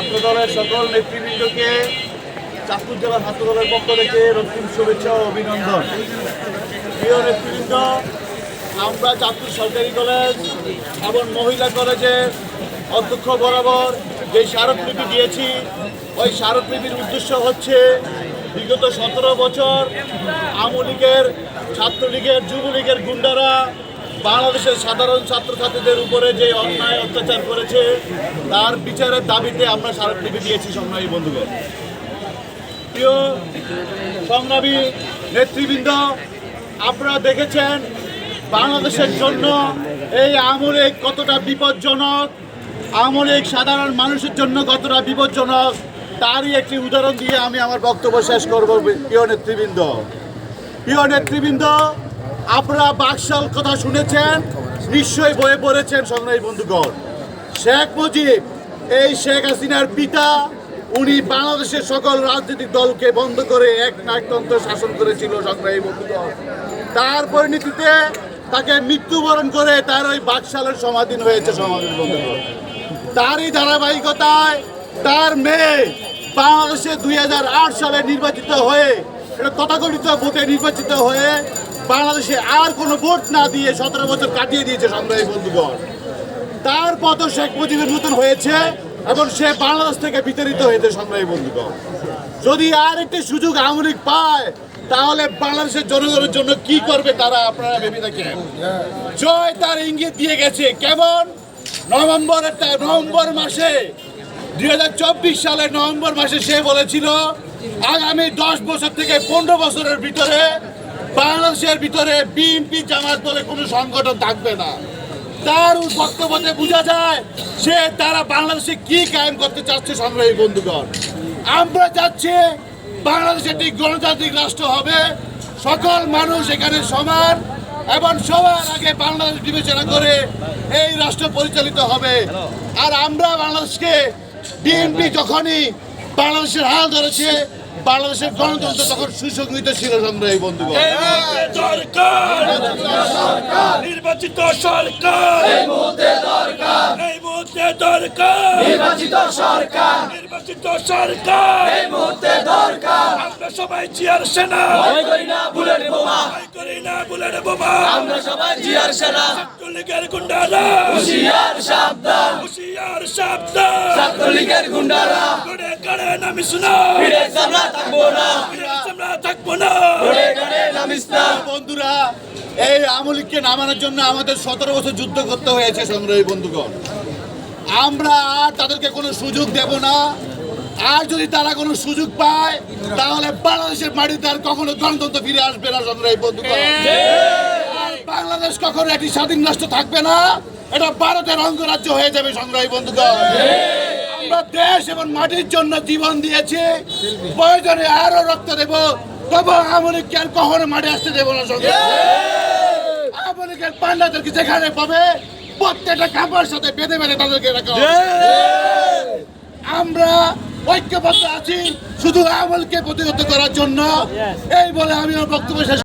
ছাত্র দলের সকল নেতৃবৃন্দকে চাঁদপুর জেলা ছাত্র দলের পক্ষ থেকে রক্তিম শুভেচ্ছা ও অভিনন্দন। প্রিয় নেতৃবৃন্দ, আমরা চাঁদপুর সরকারি কলেজ এবং মহিলা কলেজের অধ্যক্ষ বরাবর যে স্মারকলিপি দিয়েছি, ওই স্মারকলিপির উদ্দেশ্য হচ্ছে বিগত সতেরো বছর আওয়ামী লীগের, ছাত্রলীগের, যুবলীগের গুন্ডারা বাংলাদেশের সাধারণ ছাত্রছাত্রীদের উপরে যে অন্যায় অত্যাচার করেছে, তার বিচারের দাবিতে আমরা স্মারকলিপি দিয়েছি সংগ্রামী বন্ধুগণ। প্রিয় সংগ্রামী নেতৃবৃন্দ, আপনারা দেখেছেন বাংলাদেশের জন্য এই আমলেক কতটা বিপজ্জনক আমলেক সাধারণ মানুষের জন্য কতটা বিপজ্জনক, তারই একটি উদাহরণ দিয়ে আমি আমার বক্তব্য শেষ করব, প্রিয় নেতৃবৃন্দ। প্রিয় নেতৃবৃন্দ আপনারা বাকশাল কথা শুনেছেন, নিশ্চয়ই বয়ে পড়েছেন সংগ্রামী বন্ধুগণ। শেখ মুজিব, এই শেখ হাসিনার পিতা, উনি বাংলাদেশের সকল রাজনৈতিক দলকে বন্ধ করে এক নায়কতন্ত্র শাসন করেছিল সংগ্রামী বন্ধুগণ। তার পরিণতিতে তাকে মৃত্যুবরণ করে তার ওই বাকশালের সমাধীন হয়েছে সমাধীন বন্ধুগণ। তারই ধারাবাহিকতায় তার মেয়ে বাংলাদেশে দুই হাজার আট সালে নির্বাচিত হয়ে তথাকথিত ভোটে নির্বাচিত হয়ে বাংলাদেশে আর কোনো ভোট না দিয়ে সতেরো বছর কাটিয়ে দিয়েছে সংগ্রামী বন্ধুগণ। তার পদ শেখ মুজিবের মতন হয়েছে এবং সে বাংলাদেশ থেকে বিতাড়িত হয়েছে সংগ্রামী বন্ধুগণ। যদি আর একটি সুযোগ আওয়ামী পায়, তাহলে বাংলাদেশের জনগণের জন্য কি করবে তারা আপনারা ভেবে দেখেন। জয় তার ইঙ্গিত দিয়ে গেছে। কেমন? নভেম্বরের নভেম্বর মাসে, দুই সালের নভেম্বর মাসে সে বলেছিল, আগামী দশ বছর থেকে পনেরো বছরের ভিতরে বাংলাদেশের ভিতরে বিএনপি জামাত বলে কোনো সংগঠন থাকবে না। তার বক্তব্যতে বোঝা যায়, সে তারা বাংলাদেশে কি কায়েম করতে চাচ্ছে সংগ্রামী বন্ধুগণ। আমরা চাচ্ছি বাংলাদেশ একটি গণতান্ত্রিক রাষ্ট্র হবে। সকল মানুষ এখানে সমান এবং সবার আগে বাংলাদেশ বিবেচনা করে এই রাষ্ট্র পরিচালিত হবে। আর আমরা বাংলাদেশকে বিএনপি যখনই বাংলাদেশের হাল ধরেছে বাংলাদেশের গণতন্ত্র তখন সুসংহিত ছিল সংগ্রামী বন্ধুগণ। দরকার। নির্বাচিত সরকার। এই মুহূর্তে দরকার। এই মুহূর্তে দরকার। নির্বাচিত সরকার। নির্বাচিত সরকার। এই মুহূর্তে দরকার। আমরা সবাই জিয়ার সেনা। ভয় করি না বুলেট বোমা। ভয় করি না বুলেট বোমা। আমরা সবাই জিয়ার সেনা। গুন্ডারা। হুশিয়ার সাবধান। হুশিয়ার সাবধান ছাত্রলীগের গুন্ডারা গড়ে গড়ে নামিস না ফিরে আমরা থাকব না ফিরে আমরা থাকব না ঘুরে ঘরে নামিস না বন্ধুরা এই আমলিককে নামানোর জন্য আমাদের সতেরো বছর যুদ্ধ করতে হয়েছে সংগ্রামী বন্ধুগণ। আমরা আর তাদেরকে কোনো সুযোগ দেব না। আর যদি তারা কোনো সুযোগ পায় তাহলে বাংলাদেশের মাটিতে আর কখনো গণতন্ত্র ফিরে আসবে না সংগ্রামী বন্ধুগণ। আর বাংলাদেশ কখনো একটি স্বাধীন রাষ্ট্র থাকবে না। এটা ভারতের অঙ্গরাজ্য হয়ে যাবে সংগ্রামী বন্ধুগণ। আমরা দেশ এবং মাটির জন্য জীবন দিয়েছি। প্রয়োজনে আরও রক্ত দেব। তবু আমলিককে আর কখনো মাঠে আসতে দেবো না সঙ্গে। আমলিকের পান্ডাদেরকে যেখানে পাবে, প্রত্যেকটা কাপড়ের সাথে বেঁধে বেঁধে তাদেরকে রাখা আমরা ঐক্যবদ্ধ আছি শুধু আমলকে প্রতিহত করার জন্য। এই বলে আমি আমার বক্তব্য শেষ